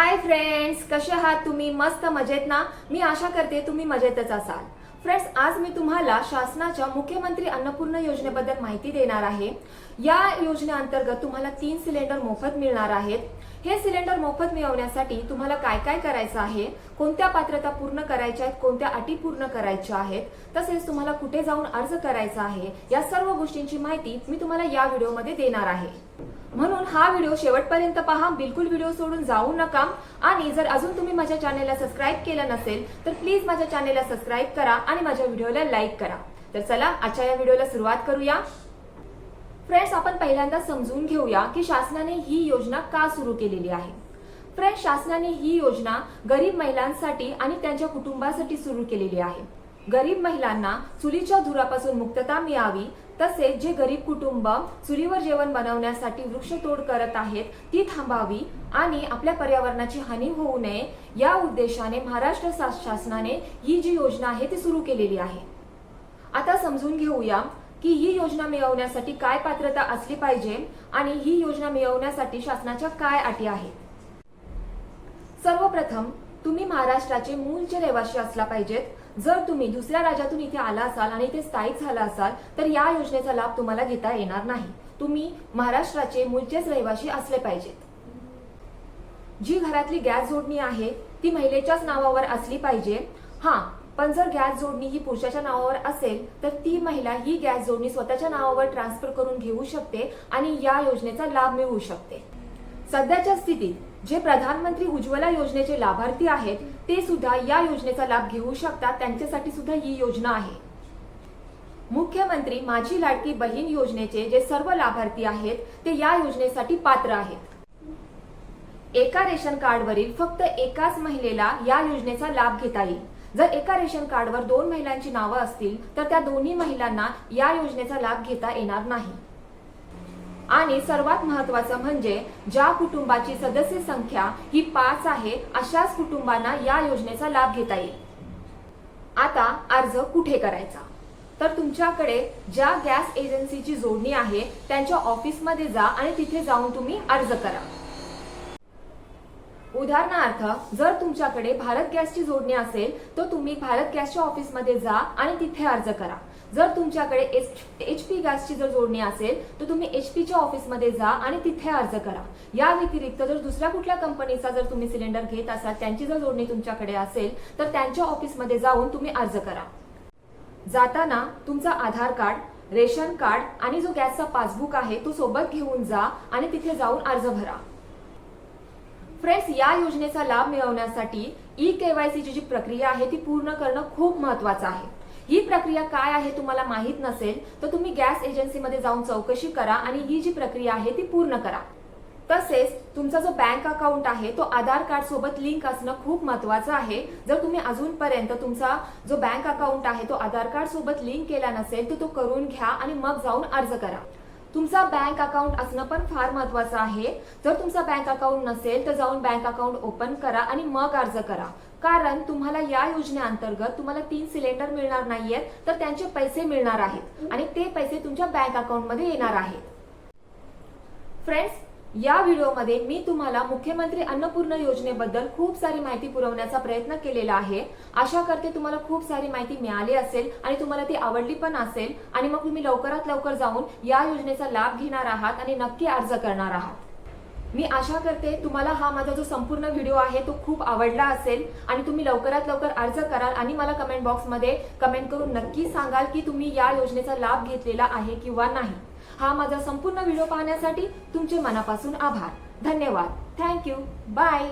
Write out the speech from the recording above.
Hi friends कसे आहात तुम्ही? मस्त मजेत ना? मी आशा करते तुम्ही मजेतच असाल. फ्रेंड्स आज मी तुम्हाला शासनाच्या मुख्यमंत्री अन्नपूर्ण योजनेबद्दल माहिती देणार आहे. या योजनेअंतर्गत तुम्हाला तीन सिलेंडर मोफत मिळणार आहेत. हे सिलेंडर मोफत मिळवण्यासाठी तुम्हाला काय काय करायचं आहे? कोणत्या पात्रता पूर्ण करायच्या आहेत? कोणत्या अटी पूर्ण करायच्या आहेत? तसेच तुम्हाला कुठे जाऊन अर्ज करायचा आहे? या सर्व गोष्टींची माहिती मी तुम्हाला या व्हिडिओमध्ये देणार आहे. म्हणून हा व्हिडिओ शेवटपर्यंत पहा. बिलकुल व्हिडिओ सोडून जाऊ नका. आणि जर अजून तुम्ही माझ्या चॅनेलला सबस्क्राईब केलं नसेल तर प्लीज माझ्या चॅनेलला सबस्क्राईब करा आणि माझ्या व्हिडिओला लाईक करा. तर चला आजच्या या व्हिडिओला सुरुवात करूया. फ्रेंड्स आपण पहिल्यांदा समजून घेऊया की शासनाने ही योजना का सुरू केलेली आहे. फ्रेंड्स शासनाने ही योजना गरीब महिलांसाठी आणि त्यांच्या कुटुंबासाठी सुरू केलेली आहे. गरीब महिलांना चुलीच्या धुरापासून मुक्तता मिळावी तसेच जे गरीब कुटुंब चुलीवर जेवण बनवण्यासाठी वृक्षतोड करत आहेत ती थांबावी आणि आपल्या पर्यावरणाची हानी होऊ नये या उद्देशाने महाराष्ट्र शासनाने ही जी योजना आहे ती सुरू केलेली आहे. आता समजून घेऊया की ही योजना मिळवण्यासाठी काय पात्रता असली पाहिजे आणि ही योजना मिळवण्यासाठी शासनाच्या काय अटी आहेत? सर्वप्रथम तुम्ही महाराष्ट्राचे मूळचे रहिवासी असला पाहिजेत. जर तुम्ही दुसऱ्या राज्यातून इथे आला असाल आणि इथे स्थायिक झाला असाल तर या योजनेचा लाभ तुम्हाला घेता येणार नाही. तुम्ही महाराष्ट्राचे मूळचेच रहिवासी असले पाहिजेत. जी घरातली गॅस जोडणी आहे ती महिलेच्याच नावावर असली पाहिजे. हा पण जर गॅस जोडणी ही पुरुषाच्या नावावर असेल तर ती महिला ही गॅस जोडणी स्वतःच्या नावावर ट्रान्सफर करून घेऊ शकते आणि या योजनेचा लाभ मिळवू शकते. सध्याच्या स्थितीत जे प्रधानमंत्री उज्ज्वला योजनेचे लाभार्थी आहेत ते सुद्धा या योजनेचा लाभ घेऊ शकतात त्यांच्यासाठी सुद्धा ही योजना आहे. मुख्यमंत्री माझी लाडकी बहीण योजनेचे जे सर्व लाभार्थी आहेत ते या योजनेसाठी पात्र आहेत. एका रेशन कार्डवरील फक्त एकाच महिलेला या योजनेचा लाभ घेता येईल. जर एका रेशन कार्डवर दोन महिलांची नावं असतील तर त्या दोन्ही महिलांना या योजनेचा लाभ घेता येणार नाही. आणि सर्वात महत्वाचं म्हणजे ज्या कुटुंबाची सदस्य संख्या ही पाच आहे अशाच कुटुंबांना या योजनेचा लाभ घेता येईल. आता अर्ज कुठे करायचा? तर तुमच्याकडे ज्या गॅस एजन्सीची जोडणी आहे त्यांच्या ऑफिसमध्ये जा आणि तिथे जाऊन तुम्ही अर्ज करा. उदाहरणार्थ जर तुमच्याकडे भारत गॅसची जोडणी असेल तर तुम्ही भारत गॅसच्या ऑफिसमध्ये जा आणि तिथे अर्ज करा. जर तुमच्याकडे एच पी गॅसची जर जोडणी असेल तर तुम्ही एच पीच्या ऑफिसमध्ये जा आणि तिथे अर्ज करा. या व्यतिरिक्त जर दुसऱ्या कुठल्या कंपनीचा जर तुम्ही सिलेंडर घेत असाल त्यांची जर जोडणी तुमच्याकडे असेल तर त्यांच्या ऑफिसमध्ये जाऊन तुम्ही अर्ज करा. जाताना तुमचा आधार कार्ड रेशन कार्ड आणि जो गॅसचा पासबुक आहे तो सोबत घेऊन जा आणि तिथे जाऊन अर्ज भरा. फ्रेंड्स या योजनेचा लाभ मिळवण्यासाठी ई केवायसीची जी प्रक्रिया आहे ती पूर्ण करणं खूप महत्वाचं आहे. ही प्रक्रिया काय आहे तुम्हाला माहीत नसेल तर तुम्ही गॅस एजन्सीमध्ये जाऊन चौकशी करा आणि ही जी प्रक्रिया आहे ती पूर्ण करा. तसेच तुमचा जो बँक अकाउंट आहे तो आधार कार्ड सोबत लिंक असणं खूप महत्वाचं आहे. जर तुम्ही अजूनपर्यंत तुमचा जो बँक अकाउंट आहे तो आधार कार्ड सोबत लिंक केला नसेल तर तो करून घ्या आणि मग जाऊन अर्ज करा. तुमचा बँक अकाउंट असणं पण फार महत्वाचं आहे. जर तुमचा बँक अकाउंट नसेल तर जाऊन बँक अकाउंट ओपन करा आणि मग अर्ज करा. कारण तुम्हाला या योजनेअंतर्गत तुम्हाला तीन सिलेंडर मिळणार नाहीयेत तर त्यांचे पैसे मिळणार आहेत. आणि ते पैसे तुमच्या बँक अकाउंटमध्ये येणार आहेत. फ्रेंड्स या व्हिडिओमध्ये मी तुम्हाला मुख्यमंत्री अन्नपूर्ण योजनेबद्दल खूप सारी माहिती पुरवण्याचा प्रयत्न केलेला आहे. आशा करते तुम्हाला खूप सारी माहिती मिळाली असेल आणि तुम्हाला ती आवडली पण असेल आणि मग तुम्ही लवकरात लवकर जाऊन या योजनेचा लाभ घेणार आहात आणि नक्की अर्ज करणार आहात. मी आशा करते तुम्हाला हा माझा जो संपूर्ण व्हिडिओ आहे तो खूप आवडला असेल आणि तुम्ही लवकरात लवकर अर्ज कराल आणि मला कमेंट बॉक्समध्ये कमेंट करून नक्की सांगाल की तुम्ही या योजनेचा लाभ घेतलेला आहे किंवा नाही. हा माझा संपूर्ण व्हिडिओ पाहण्यासाठी तुमचे मनापासून आभार. धन्यवाद. Thank you bye